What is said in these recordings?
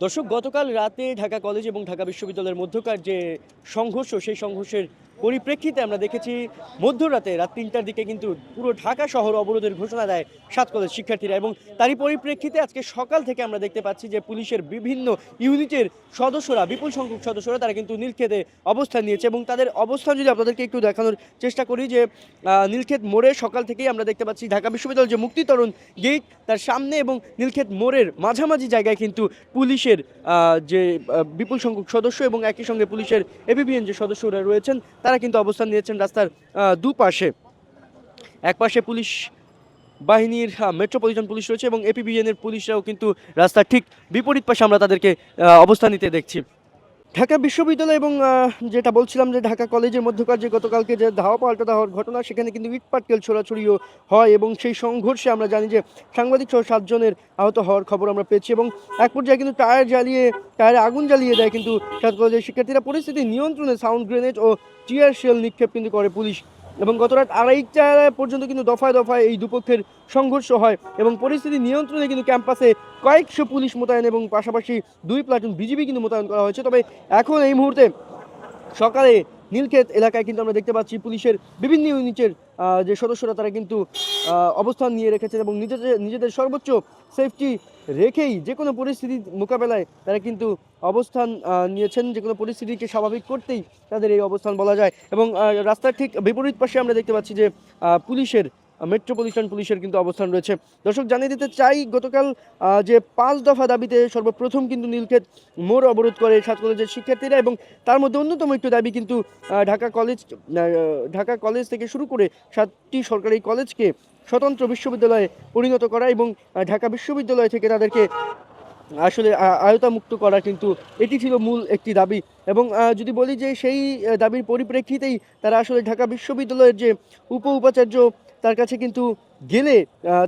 দর্শক গতকাল রাতে ঢাকা কলেজ এবং ঢাকা বিশ্ববিদ্যালয়ের মধ্যকার যে সংঘর্ষ সেই সংঘর্ষের পরিপ্রেক্ষিতে আমরা দেখেছি মধ্যরাতে রাত তিনটার দিকে কিন্তু পুরো ঢাকা শহর অবরোধের ঘোষণা দেয় সাত কলেজ শিক্ষার্থীরা এবং তারই পরিপ্রেক্ষিতে আজকে সকাল থেকে আমরা দেখতে পাচ্ছি যে পুলিশের বিভিন্ন ইউনিটের সদস্যরা, বিপুল সংখ্যক সদস্যরা তারা কিন্তু নীলক্ষেতে অবস্থান নিয়েছে এবং তাদের অবস্থান যদি আপনাদেরকে একটু দেখানোর চেষ্টা করি যে নীলক্ষেত মোড়ে সকাল থেকেই আমরা দেখতে পাচ্ছি ঢাকা বিশ্ববিদ্যালয়ের যে মুক্তিতরণ গেট তার সামনে এবং নীলক্ষেত মোড়ের মাঝামাঝি জায়গায় কিন্তু পুলিশের যে বিপুল সংখ্যক সদস্য এবং একই সঙ্গে পুলিশের এবিবিএন যে সদস্যরা রয়েছেন তারা কিন্তু অবস্থান নিয়েছেন রাস্তার দুপাশে। এক পাশে পুলিশ বাহিনীর মেট্রোপলিটন পুলিশ রয়েছে এবং এপিবিএনের পুলিশরাও কিন্তু রাস্তার ঠিক বিপরীত পাশে আমরা তাদেরকে অবস্থান নিতে দেখছি। ঢাকা বিশ্ববিদ্যালয় এবং যেটা বলছিলাম যে ঢাকা কলেজের মধ্যকার যে গতকালকে যে ধাওয়া পাল্টা দেওয়ার ঘটনা, সেখানে কিন্তু ইট পাটকেল ছোড়াছড়িও হয় এবং সেই সংঘর্ষে আমরা জানি যে সাংবাদিক সহ সাতজনের আহত হওয়ার খবর আমরা পেয়েছি এবং এক পর্যায়ে কিন্তু টায়ার জ্বালিয়ে, টায়ারে আগুন জ্বালিয়ে দেয় কিন্তু ঢাকা কলেজের শিক্ষার্থীরা পরিস্থিতি নিয়ন্ত্রণে সাউন্ড গ্রেনেড ও টিয়ার শেল নিক্ষেপ কিন্তু করে পুলিশ। এবং গত রাত আড়াইটা পর্যন্ত কিন্তু দফায় দফায় এই দুপক্ষের সংঘর্ষ হয় এবং পরিস্থিতি নিয়ন্ত্রণে কিন্তু ক্যাম্পাসে কয়েকশো পুলিশ মোতায়েন এবং পাশাপাশি দুই প্লাটুন বিজিবি কিন্তু মোতায়েন করা হয়েছে। তবে এখন এই মুহূর্তে সকালে নীলক্ষেত এলাকায় কিন্তু আমরা দেখতে পাচ্ছি পুলিশের বিভিন্ন ইউনিটের যে সদস্যরা তারা কিন্তু অবস্থান নিয়ে রেখেছেন এবং নিজেদের নিজেদের সর্বোচ্চ সেফটি রেখেই যে কোনো পরিস্থিতি মোকাবেলায় তারা কিন্তু অবস্থান নিয়েছেন। যে কোনো পরিস্থিতিকে স্বাভাবিক করতেই তাদের এই অবস্থান বলা যায়। এবং রাস্তার ঠিক বিপরীত পাশে আমরা দেখতে পাচ্ছি যে পুলিশের মেট্রোপলিটন পুলিশের কিন্তু অবস্থান রয়েছে। দর্শক, জানিয়ে দিতে চাই, গতকাল যে পাঁচ দফা দাবিতে সর্বপ্রথম কিন্তু নীলক্ষেত মোড় অবরোধ করে সাত কলেজের শিক্ষার্থীরা এবং তার মধ্যে অন্যতম একটি দাবি কিন্তু ঢাকা কলেজ ঢাকা কলেজ থেকে শুরু করে সাতটি সরকারি কলেজকে স্বতন্ত্র বিশ্ববিদ্যালয়ে পরিণত করা এবং ঢাকা বিশ্ববিদ্যালয় থেকে তাদেরকে আসলে আয়তামুক্ত করা কিন্তু এটি ছিল মূল একটি দাবি। এবং যদি বলি যে সেই দাবির পরিপ্রেক্ষিতেই তারা আসলে ঢাকা বিশ্ববিদ্যালয়ের যে উপ উপাচার্য তার কাছে কিন্তু গেলে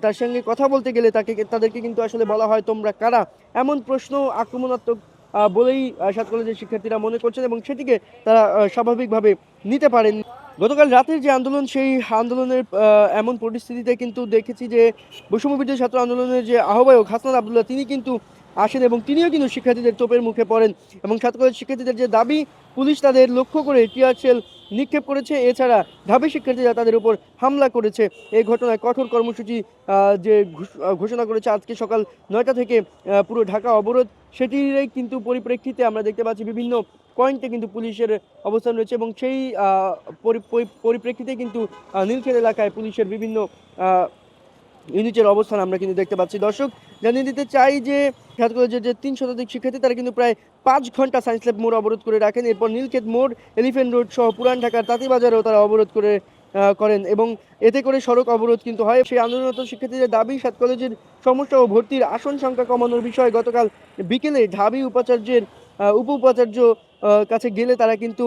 তার সঙ্গে কথা বলতে গেলে তাকে, তাদেরকে কিন্তু আসলে বলা হয় তোমরা কারা? এমন প্রশ্ন আক্রমণাত্মক বলেই সাত কলেজের শিক্ষার্থীরা মনে করছেন এবং সেটিকে তারা স্বাভাবিকভাবে নিতে পারেন। গতকাল রাতের যে আন্দোলন, সেই আন্দোলনের এমন পরিস্থিতিতে কিন্তু দেখেছি যে বৈষম্যবিদ্যুৎ ছাত্র আন্দোলনের যে আহ্বায়ক হাসনাত আবদুল্লাহ, তিনি কিন্তু আসেন এবং তিনিও কিন্তু শিক্ষার্থীদের তোপের মুখে পড়েন এবং ছাত্র শিক্ষার্থীদের যে দাবি, পুলিশ তাদের লক্ষ্য করে টিয়ার নিক্ষেপ করেছে। এছাড়া ঢাবি শিক্ষার্থীরা তাদের উপর হামলা করেছে। এই ঘটনায় কঠোর কর্মসূচি যে ঘোষণা করেছে আজকে সকাল নয়টা থেকে পুরো ঢাকা অবরোধ, সেটিরই কিন্তু পরিপ্রেক্ষিতে আমরা দেখতে পাচ্ছি বিভিন্ন পয়েন্টে কিন্তু পুলিশের অবস্থান রয়েছে এবং সেই পরিপ্রেক্ষিতে কিন্তু নীলক্ষেত এলাকায় পুলিশের বিভিন্ন ইউনিটের অবস্থান আমরা কিন্তু দেখতে পাচ্ছি। দর্শক, জানিয়ে দিতে চাই যে খ্যাত কলেজের যে তিন শতাধিক শিক্ষার্থী তারা কিন্তু প্রায় পাঁচ ঘণ্টা সায়েন্স ল্যাব মোড় অবরোধ করে রাখেন। এরপর নীলক্ষেত মোড় এলিফেন্ট রোড সহ পুরান ঢাকার তাঁতিবাজারেও তারা অবরোধ করে করেন এবং এতে করে সড়ক অবরোধ কিন্তু হয়। সেই আন্দোলনরত শিক্ষার্থীদের দাবি, সাত কলেজের সমস্যা ও ভর্তির আসন সংখ্যা কমানোর বিষয়ে গতকাল বিকেলে ঢাবি উপাচার্যের উপ উপাচার্য কাছে গেলে তারা কিন্তু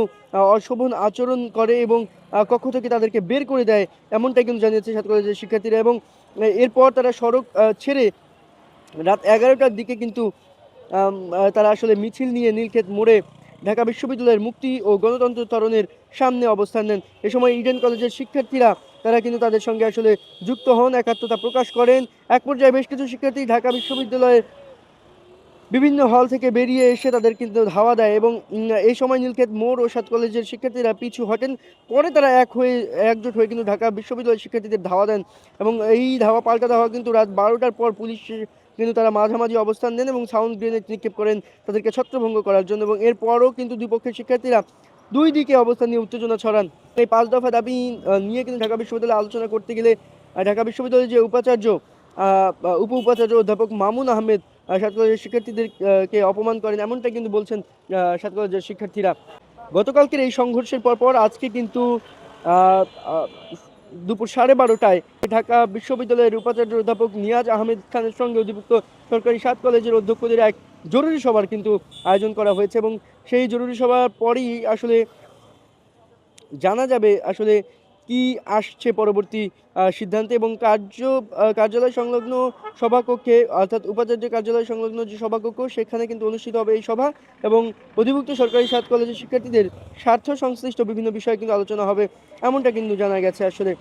অশোভন আচরণ করে এবং কক্ষ থেকে তাদেরকে বের করে দেয়। এমনটাই কিন্তু জানিয়েছে সাত কলেজের শিক্ষার্থীরা এবং এরপর তারা সড়ক ছেড়ে রাত এগারোটার দিকে কিন্তু তারা আসলে মিছিল নিয়ে নীলক্ষেত মোড়ে ঢাকা বিশ্ববিদ্যালয়ের মুক্তি ও গণতন্ত্র তরণের সামনে অবস্থান নেন। এ সময় ইডেন কলেজের শিক্ষার্থীরা, তারা কিন্তু তাদের সঙ্গে আসলে যুক্ত হন, একাত্মতা প্রকাশ করেন। এক পর্যায়ে বেশ কিছু শিক্ষার্থী ঢাকা বিশ্ববিদ্যালয়ের বিভিন্ন হল থেকে বেরিয়ে এসে তাদের কিন্তু ধাওয়া দেয় এবং এই সময় নীলক্ষেত মোড় ও সাত কলেজের শিক্ষার্থীরা পিছু হটেন। পরে তারা এক হয়ে একজোট হয়ে কিন্তু ঢাকা বিশ্ববিদ্যালয়ের শিক্ষার্থীদের ধাওয়া দেন এবং এই ধাওয়া পাল্টা ধাওয়া কিন্তু রাত বারোটার পর পুলিশ কিন্তু তারা মাঝামাঝি অবস্থান নেন এবং সাউন্ড গ্রেনেড নিক্ষেপ করেন তাদেরকে ছত্রভঙ্গ করার জন্য এবং এরপরও কিন্তু দুই পক্ষের শিক্ষার্থীরা দুই দিকে অবস্থান নিয়ে উত্তেজনা ছড়ান। এই পাঁচ দফা দাবি নিয়ে কিন্তু ঢাকা বিশ্ববিদ্যালয়ে আলোচনা করতে গেলে ঢাকা বিশ্ববিদ্যালয়ের যে উপাচার্য উপ উপাচার্য অধ্যাপক মামুন আহমেদ আহ, সাত কলেজের শিক্ষার্থীদের অপমান করেন এমনটা কিন্তু বলছেন সাত শিক্ষার্থীরা। গতকালকের এই সংঘর্ষের পরপর আজকে কিন্তু দুপুর সাড়ে বারোটায় ঢাকা বিশ্ববিদ্যালয়ের উপাচার্য অধ্যাপক নিয়াজ আহমেদ খানের সঙ্গে অধিভুক্ত সরকারি সাত কলেজের অধ্যক্ষদের এক জরুরি সভার কিন্তু আয়োজন করা হয়েছে এবং সেই জরুরি সভার পরই আসলে জানা যাবে আসলে কি আসছে পরবর্তী সিদ্ধান্তে এবং কার্য কার্যালয় সংলগ্ন সভাকক্ষে, অর্থাৎ উপাচার্য কার্যালয় সংলগ্ন যে সভাকক্ষ, সেখানে কিন্তু অনুষ্ঠিত হবে এই সভা এবং অধিভুক্ত সরকারি সাত কলেজের শিক্ষার্থীদের স্বার্থ সংশ্লিষ্ট বিভিন্ন বিষয়ে কিন্তু আলোচনা হবে, এমনটা কিন্তু জানা গেছে আসলে।